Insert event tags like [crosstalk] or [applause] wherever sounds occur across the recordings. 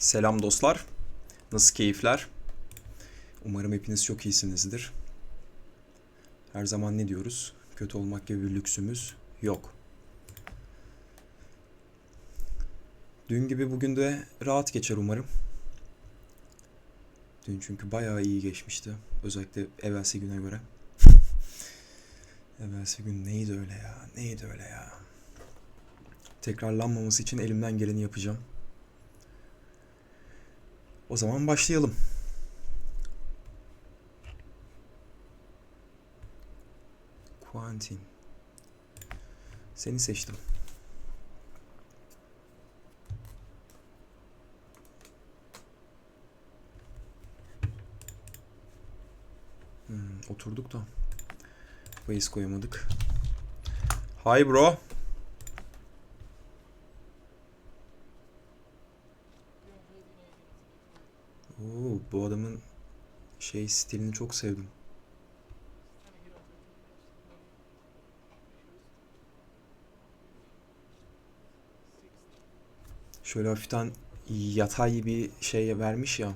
Selam dostlar. Nasıl keyifler? Umarım hepiniz çok iyisinizdir. Her zaman ne diyoruz? Kötü olmak gibi bir lüksümüz yok. Dün gibi bugün de rahat geçer umarım. Dün çünkü bayağı iyi geçmişti. Özellikle evvelsi güne göre. [laughs] evvelsi gün neydi öyle ya? Neydi öyle ya? Tekrarlanmaması için elimden geleni yapacağım. O zaman başlayalım. Quentin. Seni seçtim. Hmm, oturduk da. Bayis koyamadık. Hi bro. Bu adamın şey stilini çok sevdim. Şöyle hafiften yatay bir şey vermiş ya.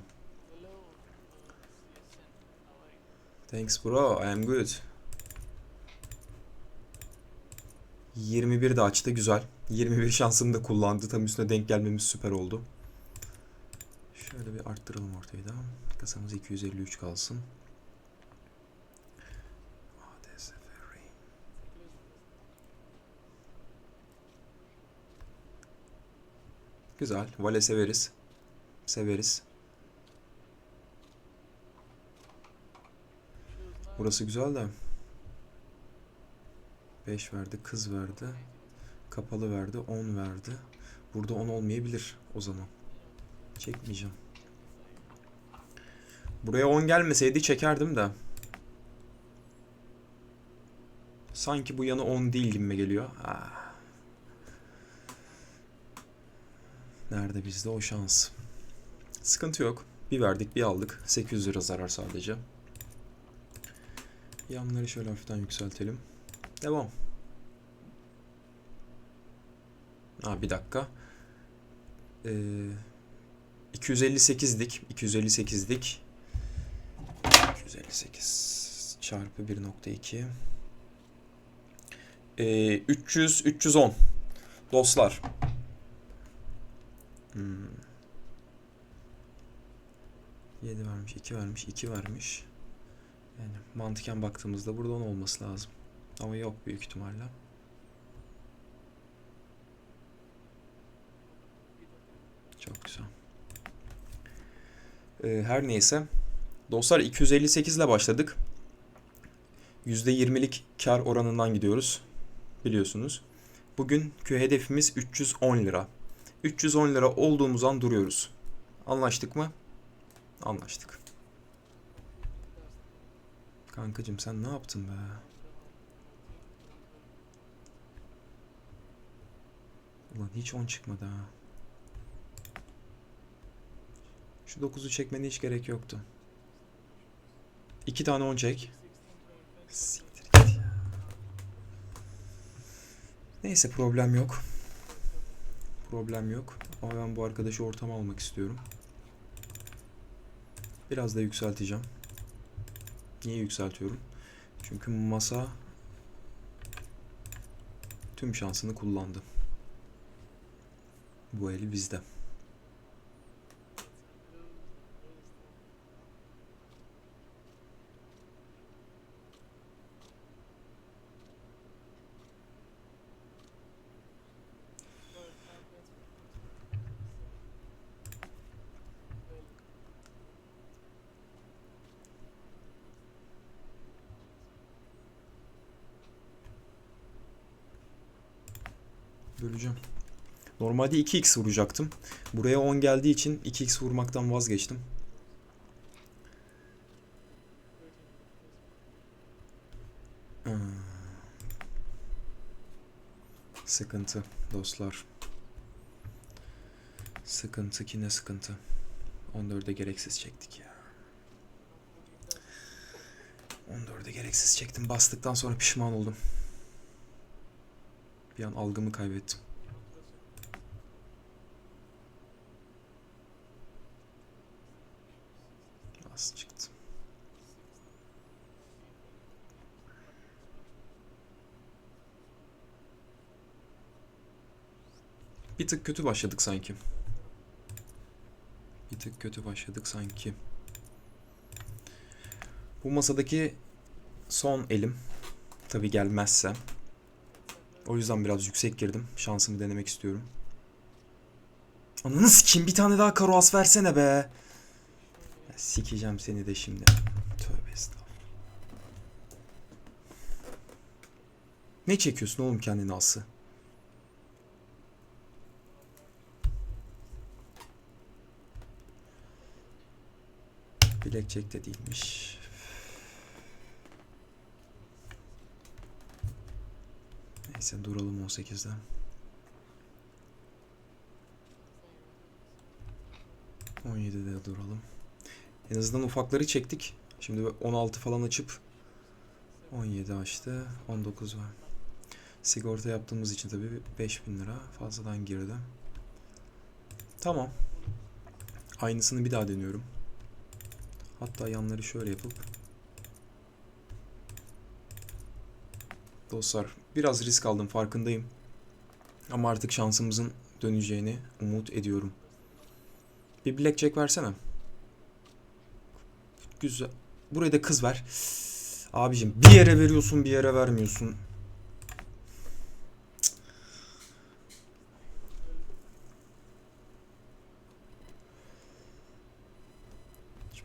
Thanks bro, I am good. 21 de açtı, güzel. 21 şansını da kullandı. Tam üstüne denk gelmemiz süper oldu. Şöyle bir arttıralım ortayı da. Kasamız 253 kalsın. Güzel. Vale severiz. Severiz. Burası güzel de. 5 verdi, kız verdi. Kapalı verdi, 10 verdi. Burada 10 olmayabilir o zaman. Çekmeyeceğim. Buraya 10 gelmeseydi çekerdim de. Sanki bu yanı 10 değil gibime geliyor. Ah. Nerede bizde o şans? Sıkıntı yok. Bir verdik bir aldık. 800 lira zarar sadece. Yanları şöyle hafiften yükseltelim. Devam. Ha bir dakika. Ee, 258'dik. 258'dik. 258 çarpı 1.2 ee, 300 310 dostlar. Hmm. 7 vermiş 2 vermiş 2 vermiş yani mantıken baktığımızda burada 10 olması lazım. Ama yok büyük ihtimalle. Çok güzel. Ee, her neyse Dostlar 258 ile başladık. %20'lik kar oranından gidiyoruz. Biliyorsunuz. Bugünkü hedefimiz 310 lira. 310 lira olduğumuz an duruyoruz. Anlaştık mı? Anlaştık. Kankacım sen ne yaptın be? Ulan hiç 10 çıkmadı ha. Şu 9'u çekmene hiç gerek yoktu. İki tane on çek. Neyse problem yok. Problem yok. Ama ben bu arkadaşı ortama almak istiyorum. Biraz da yükselteceğim. Niye yükseltiyorum? Çünkü masa tüm şansını kullandı. Bu eli bizde. Böleceğim. Normalde 2x vuracaktım. Buraya 10 geldiği için 2x vurmaktan vazgeçtim. Hmm. Sıkıntı dostlar. Sıkıntı ki ne sıkıntı. 14'e gereksiz çektik ya. 14'e gereksiz çektim. Bastıktan sonra pişman oldum. Bir an algımı kaybettim. Az çıktı. Bir tık kötü başladık sanki. Bir tık kötü başladık sanki. Bu masadaki son elim. Tabi gelmezse. O yüzden biraz yüksek girdim. Şansımı denemek istiyorum. Ananı sikeyim bir tane daha karo as versene be. Ya sikeceğim seni de şimdi. Tövbe estağfurullah. Ne çekiyorsun oğlum kendini ası? Blackjack de değilmiş. Neyse duralım 18'de. de duralım. En azından ufakları çektik. Şimdi 16 falan açıp 17 açtı. 19 var. Sigorta yaptığımız için tabii 5000 lira fazladan girdi. Tamam. Aynısını bir daha deniyorum. Hatta yanları şöyle yapıp Dostlar biraz risk aldım farkındayım. Ama artık şansımızın döneceğini umut ediyorum. Bir blackjack versene. Güzel. Buraya da kız ver. Abicim bir yere veriyorsun bir yere vermiyorsun.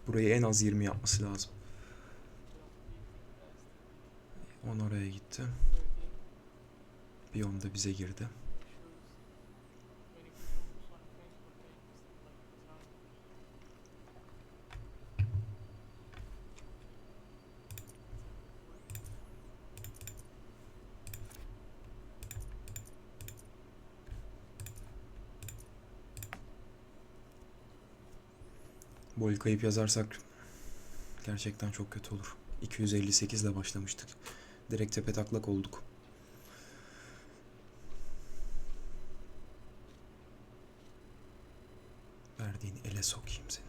Burayı en az 20 yapması lazım. 10 oraya gitti. 10 da bize girdi. Bol kayıp yazarsak gerçekten çok kötü olur. 258 ile başlamıştık. Direkt tepe taklak olduk. Verdiğin ele sokayım seni.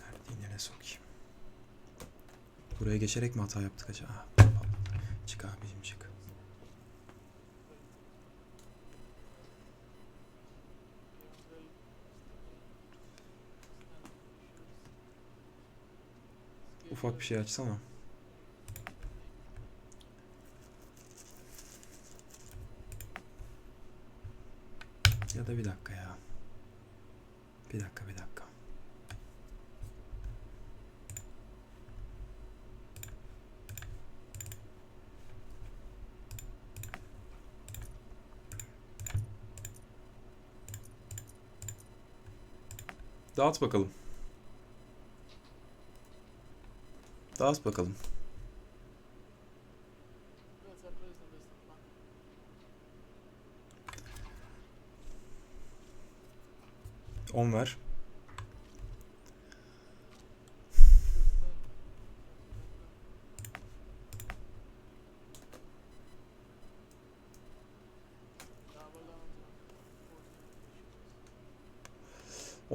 Verdiğin ele sokayım. Buraya geçerek mi hata yaptık acaba? Çık abicim çık. Ufak bir şey açsana. Ya da bir dakika ya. Bir dakika bir dakika. Dağıt bakalım. Dağıt bakalım. On ver.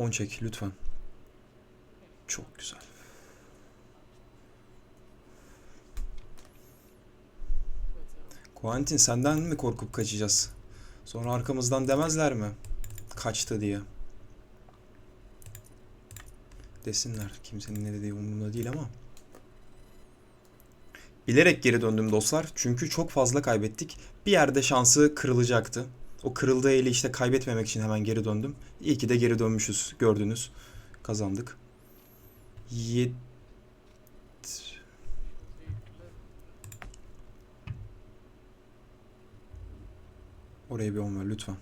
On çek lütfen. Çok güzel. Quentin senden mi korkup kaçacağız? Sonra arkamızdan demezler mi? Kaçtı diye. Desinler. Kimsenin ne dediği umurumda değil ama. Bilerek geri döndüm dostlar. Çünkü çok fazla kaybettik. Bir yerde şansı kırılacaktı. O kırıldığı eli işte kaybetmemek için hemen geri döndüm. İyi ki de geri dönmüşüz. Gördünüz. Kazandık. Yed... Oraya bir on ver lütfen.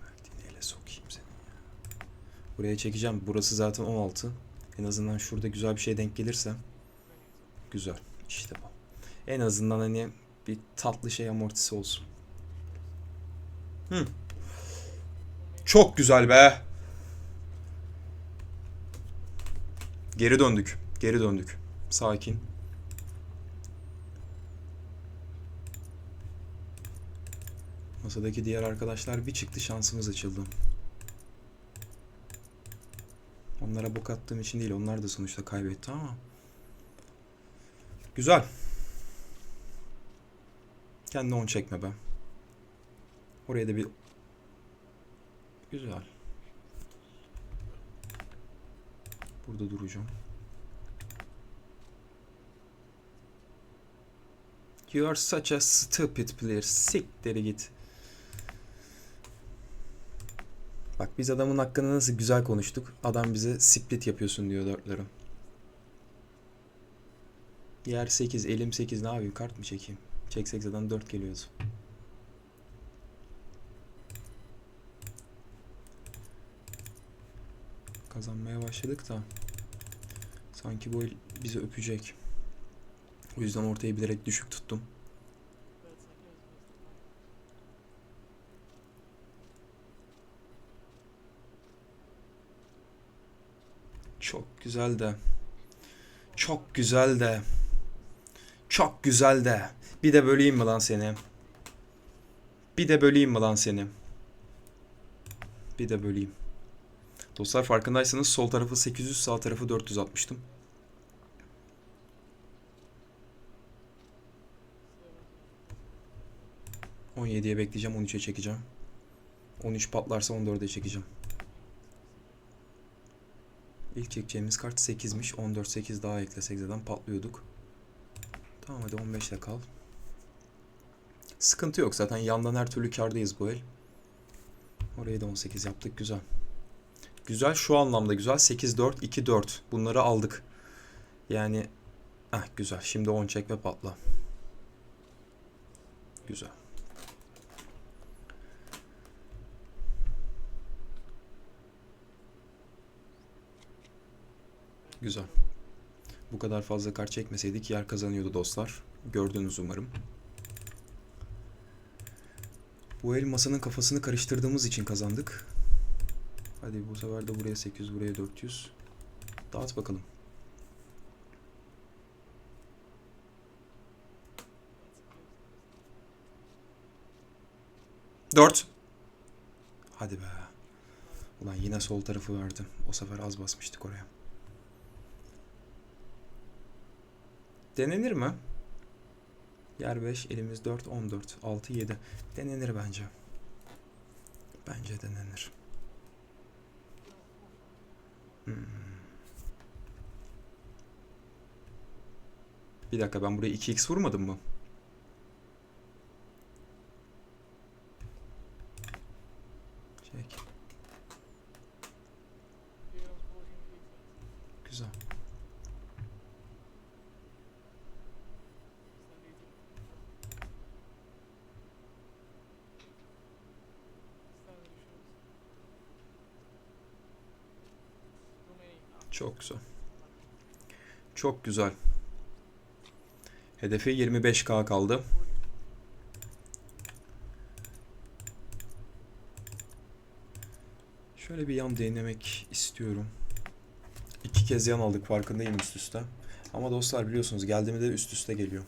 Verdiğini sokayım seni ya. Buraya çekeceğim. Burası zaten 16. En azından şurada güzel bir şey denk gelirse. Güzel. İşte bu. En azından hani bir tatlı şey amortisi olsun. Hı. Çok güzel be. Geri döndük. Geri döndük. Sakin. Masadaki diğer arkadaşlar bir çıktı şansımız açıldı. Onlara bok attığım için değil. Onlar da sonuçta kaybetti ama. Güzel. Kendine on çekme be. Oraya da bir... Güzel. Burada duracağım. You are such a stupid player. Siktir git. Bak biz adamın hakkında nasıl güzel konuştuk. Adam bize split yapıyorsun diyor dörtlerim. Yer 8, elim 8 ne yapayım kart mı çekeyim? Çeksek zaten 4 geliyordu. Kazanmaya başladık da sanki bu el bizi öpecek. O yüzden ortayı bilerek düşük tuttum. Çok güzel de. Çok güzel de. Çok güzel de. Bir de böleyim mi lan seni? Bir de böleyim mi lan seni? Bir de böleyim. Dostlar farkındaysanız sol tarafı 800 sağ tarafı 400 atmıştım. ...17'ye bekleyeceğim, 13'e çekeceğim. 13 patlarsa 14'e çekeceğim. İlk çekeceğimiz kart 8'miş. 14 8 daha eklesek zaten patlıyorduk. Tamam hadi 15'te kal. Sıkıntı yok zaten yandan her türlü kardayız bu el. Orayı da 18 yaptık güzel. Güzel şu anlamda güzel 8 4 2 4 bunları aldık. Yani ah güzel. Şimdi 10 çek ve patla. Güzel. Güzel. Bu kadar fazla kart çekmeseydik yer kazanıyordu dostlar. Gördünüz umarım. Bu el masanın kafasını karıştırdığımız için kazandık. Hadi bu sefer de buraya 800, buraya 400. Dağıt bakalım. Dört. Hadi be. Ulan yine sol tarafı verdim. O sefer az basmıştık oraya. Denenir mi? Yer 5, elimiz 4, 14, 6, 7. Denenir bence. Bence denenir. Bir dakika ben buraya 2x vurmadım mı? Çek. Güzel. Çok güzel. Çok güzel. Hedefe 25k kaldı. Şöyle bir yan denemek istiyorum. İki kez yan aldık farkındayım üst üste. Ama dostlar biliyorsunuz geldiğimde üst üste geliyor.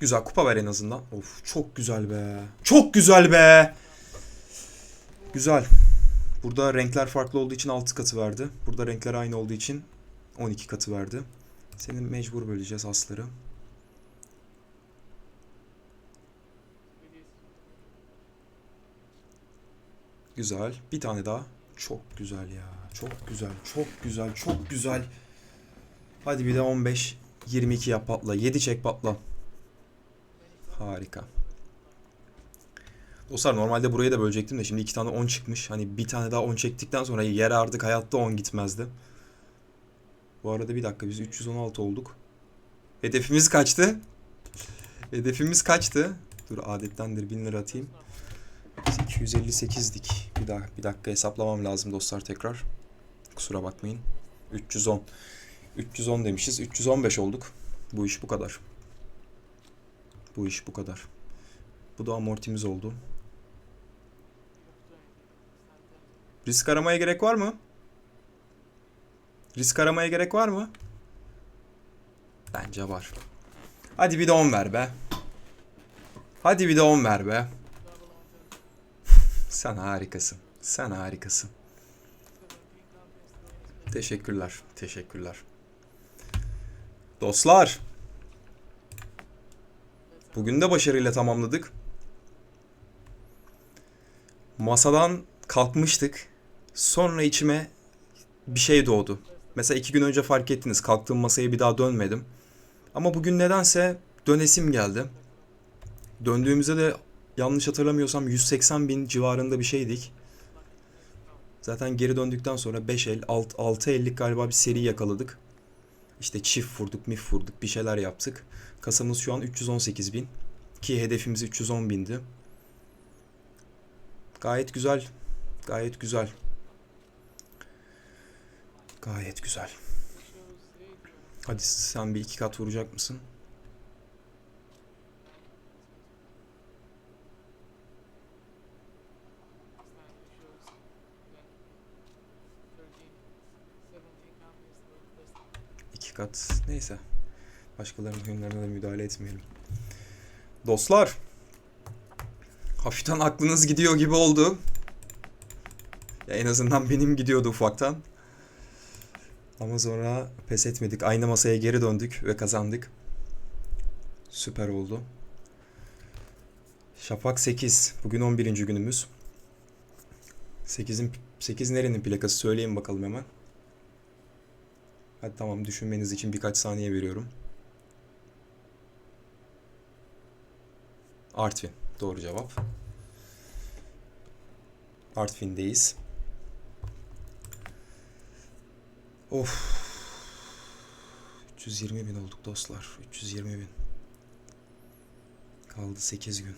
Güzel kupa ver en azından. Of çok güzel be. Çok güzel be. Güzel. Burada renkler farklı olduğu için 6 katı verdi. Burada renkler aynı olduğu için 12 katı verdi. Senin mecbur böleceğiz asları. Güzel. Bir tane daha. Çok güzel ya. Çok güzel. Çok güzel. Çok güzel. Hadi bir de 15. 22 yap patla. 7 çek patla. Harika. Dostlar normalde buraya da bölecektim de şimdi iki tane 10 çıkmış. Hani bir tane daha 10 çektikten sonra yere artık hayatta 10 gitmezdi. Bu arada bir dakika biz 316 olduk. Hedefimiz kaçtı? Hedefimiz kaçtı? Dur adettendir 1000 lira atayım. Biz 258'dik. Bir daha bir dakika hesaplamam lazım dostlar tekrar. Kusura bakmayın. 310. 310 demişiz. 315 olduk. Bu iş bu kadar. Bu iş bu kadar. Bu da amortimiz oldu. Risk aramaya gerek var mı? Risk aramaya gerek var mı? Bence var. Hadi bir de 10 ver be. Hadi bir de 10 ver be. [laughs] Sen harikasın. Sen harikasın. Teşekkürler. Teşekkürler. Dostlar. Bugün de başarıyla tamamladık. Masadan kalkmıştık. Sonra içime bir şey doğdu. Mesela iki gün önce fark ettiniz. Kalktığım masaya bir daha dönmedim. Ama bugün nedense dönesim geldi. Döndüğümüzde de yanlış hatırlamıyorsam 180 bin civarında bir şeydik. Zaten geri döndükten sonra 5 el, 6, 6 ellik galiba bir seri yakaladık. İşte çift vurduk, mif vurduk, bir şeyler yaptık. Kasamız şu an 318 bin. Ki hedefimiz 310 bindi. Gayet güzel. Gayet güzel. Gayet güzel. Hadi sen bir iki kat vuracak mısın? İki kat. Neyse. Başkalarının oyunlarına da müdahale etmeyelim. Dostlar. Hafiften aklınız gidiyor gibi oldu. Ya en azından benim gidiyordu ufaktan. Ama sonra pes etmedik. Aynı masaya geri döndük ve kazandık. Süper oldu. Şafak 8. Bugün 11. günümüz. 8'in 8 nerenin plakası söyleyin bakalım hemen. Hadi tamam düşünmeniz için birkaç saniye veriyorum. Artvin. Doğru cevap. Artvin'deyiz. Of. 320 bin olduk dostlar. 320 bin. Kaldı 8 gün.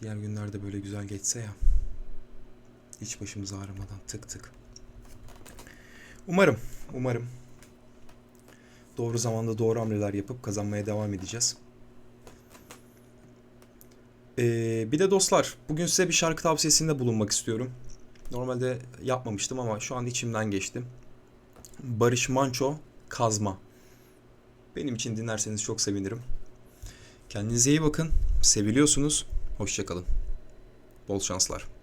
Diğer günlerde böyle güzel geçse ya. Hiç başımız ağrımadan tık tık. Umarım, umarım. Doğru zamanda doğru hamleler yapıp kazanmaya devam edeceğiz. Ee, bir de dostlar, bugün size bir şarkı tavsiyesinde bulunmak istiyorum. Normalde yapmamıştım ama şu an içimden geçti. Barış Manço, Kazma. Benim için dinlerseniz çok sevinirim. Kendinize iyi bakın. Seviliyorsunuz. Hoşçakalın. Bol şanslar.